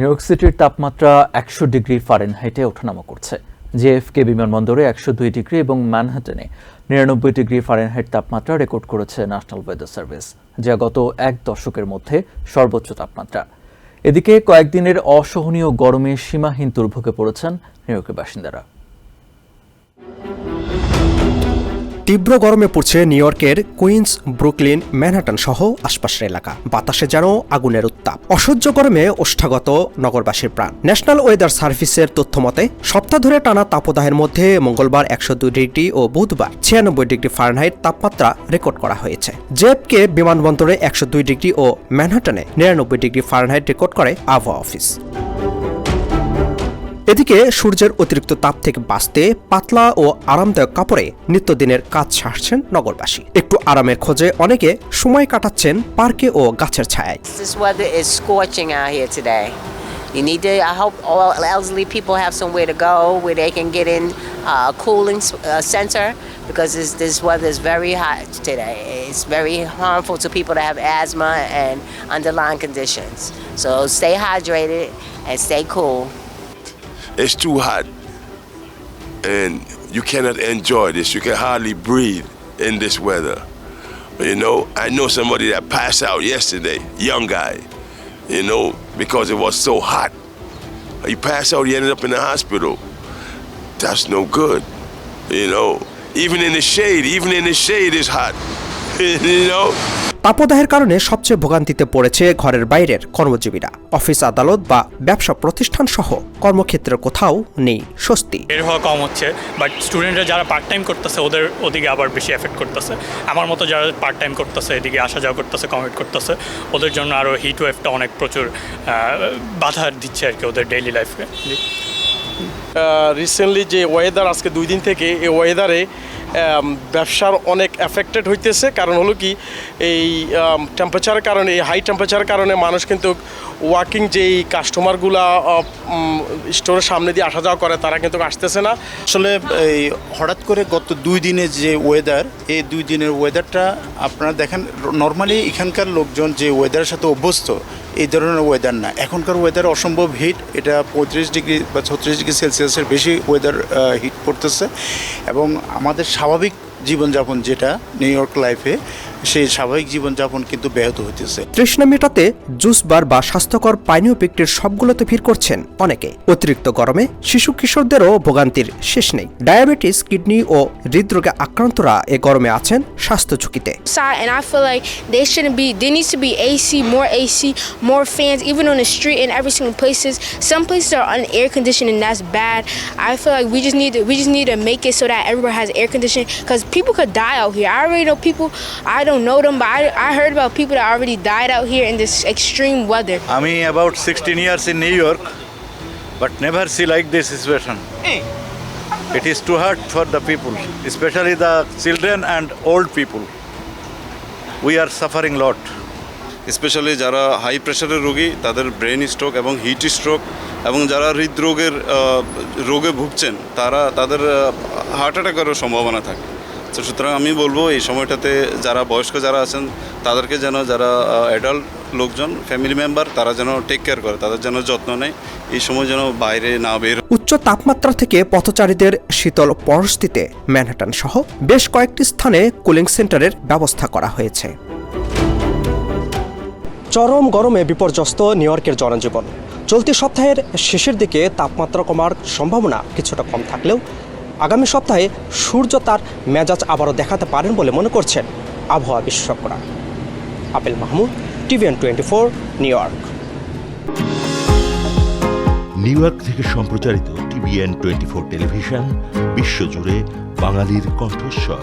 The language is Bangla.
নিউ ইয়র্ক সিটির তাপমাত্রা একশো ডিগ্রি ফারেনহাইটে ওঠানামা করছে। জেএফকে বিমানবন্দরে একশো দুই ডিগ্রি এবং ম্যানহাটনে নিরানব্বই ডিগ্রি ফারেনহাইট তাপমাত্রা রেকর্ড করেছে ন্যাশনাল ওয়েদার সার্ভিস যা গত এক দশকের মধ্যে সর্বোচ্চ তাপমাত্রা। এদিকে কয়েকদিনের অসহনীয় গরমে সীমাহীন দুর্ভোগে পড়েছেন নিউ ইয়র্কের বাসিন্দারা। তীব্র গরমে পড়ছে নিউ ইয়র্কের কুইন্স ব্রুকলিন ম্যানহাটন সহ আশপাশের এলাকা। বাতাসে যেন আগুনের উত্তাপ। অসহ্য গরমে ওষ্ঠাগত নগরবাসীর প্রাণ। ন্যাশনাল ওয়েদার সার্ভিসের তথ্য মতে, সপ্তাহ ধরে টানা তাপদাহের মধ্যে মঙ্গলবার একশো দুই ডিগ্রি ও বুধবার ছিয়ানব্বই ডিগ্রি ফারেনহাইট তাপমাত্রা রেকর্ড করা হয়েছে। জেএফকে বিমানবন্দরে একশো দুই ডিগ্রি ও ম্যানহাটনে নিরানব্বই ডিগ্রি ফারেনহাইট রেকর্ড করে আবহাওয়া অফিস। এদিকে সূর্যের অতিরিক্ত তাপ থেকে বাঁচতে পাতলা ও আরামদায়ক কাপড়ে নিত্যদিনের কাজ সারছেন নগরবাসী একটু আরামের খোঁজে অনেকে সময় কাটাচ্ছেন পার্কে ও গাছের ছায়ায়. You need to, I hope all elderly people have somewhere to go where they can get in uh, cooling uh, center because this, this weather is very hot today. It's very harmful to people that have asthma and underlying conditions. So stay hydrated and stay cool. It's too hot, and you cannot enjoy this. You can hardly breathe in this weather. You know, I know somebody that passed out yesterday, young guy. You know, because it was so hot. He passed out. He ended up in the hospital. That's no good. You know, even in the shade, even in the shade is hot. you know. তাপদাহের কারণে সবচেয়ে ভোগান্তিতে পড়েছে ঘরের বাইরের কর্মজীবীরা, অফিস আদালত বা ব্যবসা প্রতিষ্ঠান সহ কর্মক্ষেত্রের কোথাও নেই স্বস্তি। বের হওয়া কম হচ্ছে বাট স্টুডেন্টরা যারা পার্ট টাইম করতেছে, ওদের ওদিকে আবার বেশি এফেক্ট করতেছে। আমার মতো যারা পার্ট টাইম করতেছে, এদিকে আসা যাওয়া করতেছে কমিট করতেছে, ওদের জন্য আরও হিট ওয়েভটা অনেক প্রচুর বাধা দিচ্ছে আর কি ওদের ডেইলি লাইফে রিসেন্টলি যে ওয়েদার আজকে দুই দিন থেকে এই ওয়েদারে ব্যবসার অনেক এফেক্টেড হইতেছে। কারণ হলো কি, এই টেম্পারেচারের কারণে, এই হাই টেম্পারেচারের কারণে মানুষ কিন্তু ওয়ার্কিং যেই কাস্টমারগুলা স্টোরের সামনে দিয়ে আসা যাওয়া করে, তারা কিন্তু আসতেছে না। আসলে, এই, হঠাৎ করে গত দুই দিনের যে ওয়েদার এই দুই দিনের ওয়েদারটা আপনারা দেখেন নর্মালি এখানকার লোকজন যে ওয়েদারের সাথে অভ্যস্ত, এই ধরনের ওয়েদার না। এখনকার ওয়েদার অসম্ভব হিট এটা পঁয়ত্রিশ ডিগ্রি বা ছত্রিশ ডিগ্রি সেলসিয়াসের বেশি ওয়েদার হিট পড়তেছে। এবং আমাদের স্বাভাবিক জীবনযাপন যেটা নিউ ইয়র্ক লাইফে সেই স্বাভাবিক জীবনযাপন কিন্তু ব্যাহত হইতেছে। তৃষ্ণা মেটাতে জুস বার বা স্বাস্থ্যকর পানীয় পিকটির সবগুলোতে ভিড় করছেন অনেকে। অতিরিক্ত গরমে শিশু কিশোরদেরও ভোগান্তির শেষ নেই। ডায়াবেটিস কিডনি ও হৃদরোগে আক্রান্তরা এ গরমে আছেন স্বাস্থ্য ঝুঁকিতে। People could die out here. I already know people, I don't don't know them but I, I heard about people that already died out here in this extreme weather. আমি about 16 years in New York, but never see like this situation. It is too hard for the people, especially the children and old people. We are suffering lot. Especially যারা হাই প্রেশারের রোগী তাদের ব্রেন স্ট্রোক এবং হিট স্ট্রোক এবং যারা হৃদরোগের রোগে ভুগছেন তারা তাদের হার্ট অ্যাটাকেরও সম্ভাবনা থাকে তো সুতরাং আমি বলব এই সময়টাতে যারা বয়স্ক যারা আছেন তাদেরকে যেন যারা অ্যাডাল্ট লোকজন ফ্যামিলি মেম্বার তারা যেন টেক কেয়ার করে তাদের যেন যত্ন নেয়। এই সময় যেন বাইরে না বের উচ্চ তাপমাত্রা থেকে পথচারীদের শীতল পরিস্থিতিতে ম্যানহাটন সহ বেশ কয়েকটি স্থানে কুলিং সেন্টারের ব্যবস্থা করা হয়েছে। চরম গরমে বিপর্যস্ত নিউ ইয়র্কের জনজীবন। চলতি সপ্তাহের শেষের দিকে তাপমাত্রা কমার সম্ভাবনা কিছুটা কম থাকলেও আগামী সপ্তাহে সূর্য তার মেজাজ আবারও দেখাতে পারেন বলে মনে করছেন আবহাওয়া বিশেষজ্ঞরা Apel Mahmud, TVN twenty four New York. New York থেকে সম্প্রচারিত টিভিএন টোয়েন্টি ফোর টেলিভিশন, বিশ্বজুড়ে বাঙালির কণ্ঠস্বর।